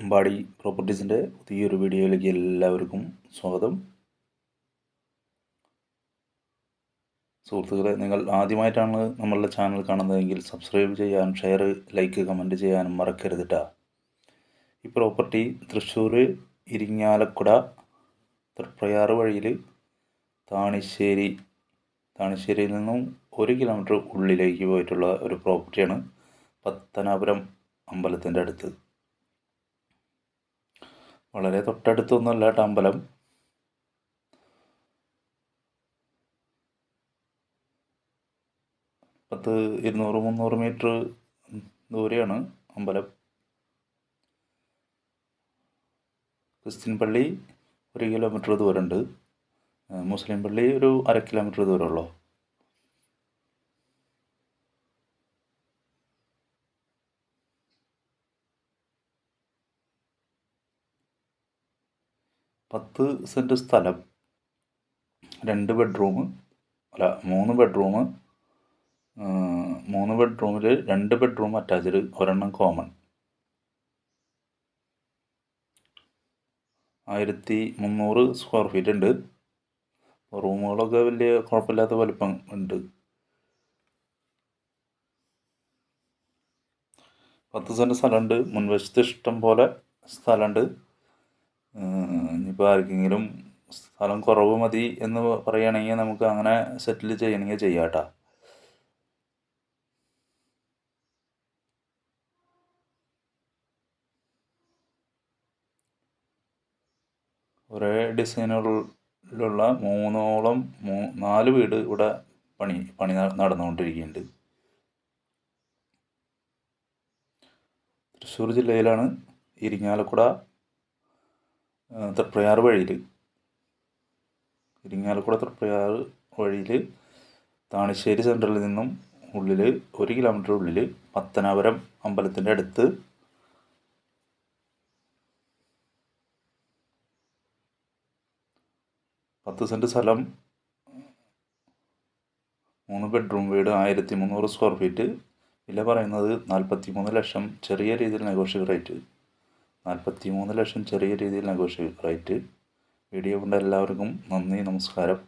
അമ്പാടി പ്രോപ്പർട്ടീസിന്റെ പുതിയൊരു വീഡിയോയിലേക്ക് എല്ലാവർക്കും സ്വാഗതം. സുഹൃത്തുക്കളെ നിങ്ങൾ ആദ്യമായിട്ടാണ് നമ്മളുടെ ചാനൽ കാണുന്നതെങ്കിൽ സബ്സ്ക്രൈബ് ചെയ്യാനും ഷെയർ ലൈക്ക് കമന്റ് ചെയ്യാനും മറക്കരുത് ട്ടാ. ഈ പ്രോപ്പർട്ടി തൃശ്ശൂർ ഇരിങ്ങാലക്കുട തൃപ്രയാറ് വഴിയിൽ താണിശ്ശേരി താണിശ്ശേരിയിൽ നിന്നും ഒരു കിലോമീറ്റർ ഉള്ളിലേക്ക് പോയിട്ടുള്ള ഒരു പ്രോപ്പർട്ടിയാണ് പത്തനാപുരം അമ്പലത്തിന്റെ അടുത്ത്. വളരെ തൊട്ടടുത്തൊന്നുമല്ല കേട്ടോ അമ്പലം പത്ത് ഇരുന്നൂറ് മുന്നൂറ് മീറ്റർ ദൂരെയാണ് അമ്പലം. ക്രിസ്ത്യൻ പള്ളി ഒരു കിലോമീറ്റർ ദൂരമുണ്ട്. മുസ്ലിം പള്ളി ഒരു അര കിലോമീറ്റർ ദൂരമുള്ളൂ. പത്ത് സെന്റ് സ്ഥലം രണ്ട് ബെഡ്റൂം അല്ല മൂന്ന് ബെഡ്റൂം മൂന്ന് ബെഡ്റൂമിൽ രണ്ട് ബെഡ്റൂം അറ്റാച്ച്ഡ് ഒരെണ്ണം കോമൺ ആയിരത്തി മുന്നൂറ് സ്ക്വയർ ഫീറ്റ് ഉണ്ട്. റൂമുകളൊക്കെ വലിയ കുഴപ്പമില്ലാത്ത വലുപ്പം ഉണ്ട്. പത്ത് സെന്റ് സ്ഥലമുണ്ട്. മുൻവശത്ത് ഇഷ്ടം പോലെ സ്ഥലമുണ്ട് ഇനിയിപ്പോൾ ആർക്കെങ്കിലും സ്ഥലം കുറവ് മതി എന്ന് പറയുകയാണെങ്കിൽ നമുക്ക് അങ്ങനെ സെറ്റിൽ ചെയ്യണമെങ്കിൽ ചെയ്യാം ഒരേ ഡിസൈനുകളിലുള്ള മൂന്നോളം മൂ നാല് വീട് ഇവിടെ പണി പണി നടന്നുകൊണ്ടിരിക്കുന്നുണ്ട്. തൃശ്ശൂർ ജില്ലയിലാണ് ഇരിങ്ങാലക്കുട തൃപ്രയാർ വഴിയിൽ ഇരിങ്ങാലക്കുട തൃപ്രയാർ വഴിയിൽ താണിശ്ശേരി സെന്ററിൽ നിന്നും ഉള്ളിൽ ഒരു കിലോമീറ്റർ ഉള്ളിൽ പത്തനാപുരം അമ്പലത്തിന്റെ അടുത്ത് പത്ത് സെന്റ് സ്ഥലം മൂന്ന് ബെഡ്റൂം വീട് ആയിരത്തി മുന്നൂറ് സ്ക്വയർ ഫീറ്റ് വില പറയുന്നത് നാൽപ്പത്തി മൂന്ന് ലക്ഷം. ചെറിയ രീതിയിൽ നെഗോഷ്യബിൾ റേറ്റ് നാൽപ്പത്തി മൂന്ന് ലക്ഷം ചെറിയ രീതിയിൽ നെഗോഷ്യബിൾ റേറ്റ് വീഡിയോ കൊണ്ട് എല്ലാവർക്കും നന്ദി നമസ്കാരം.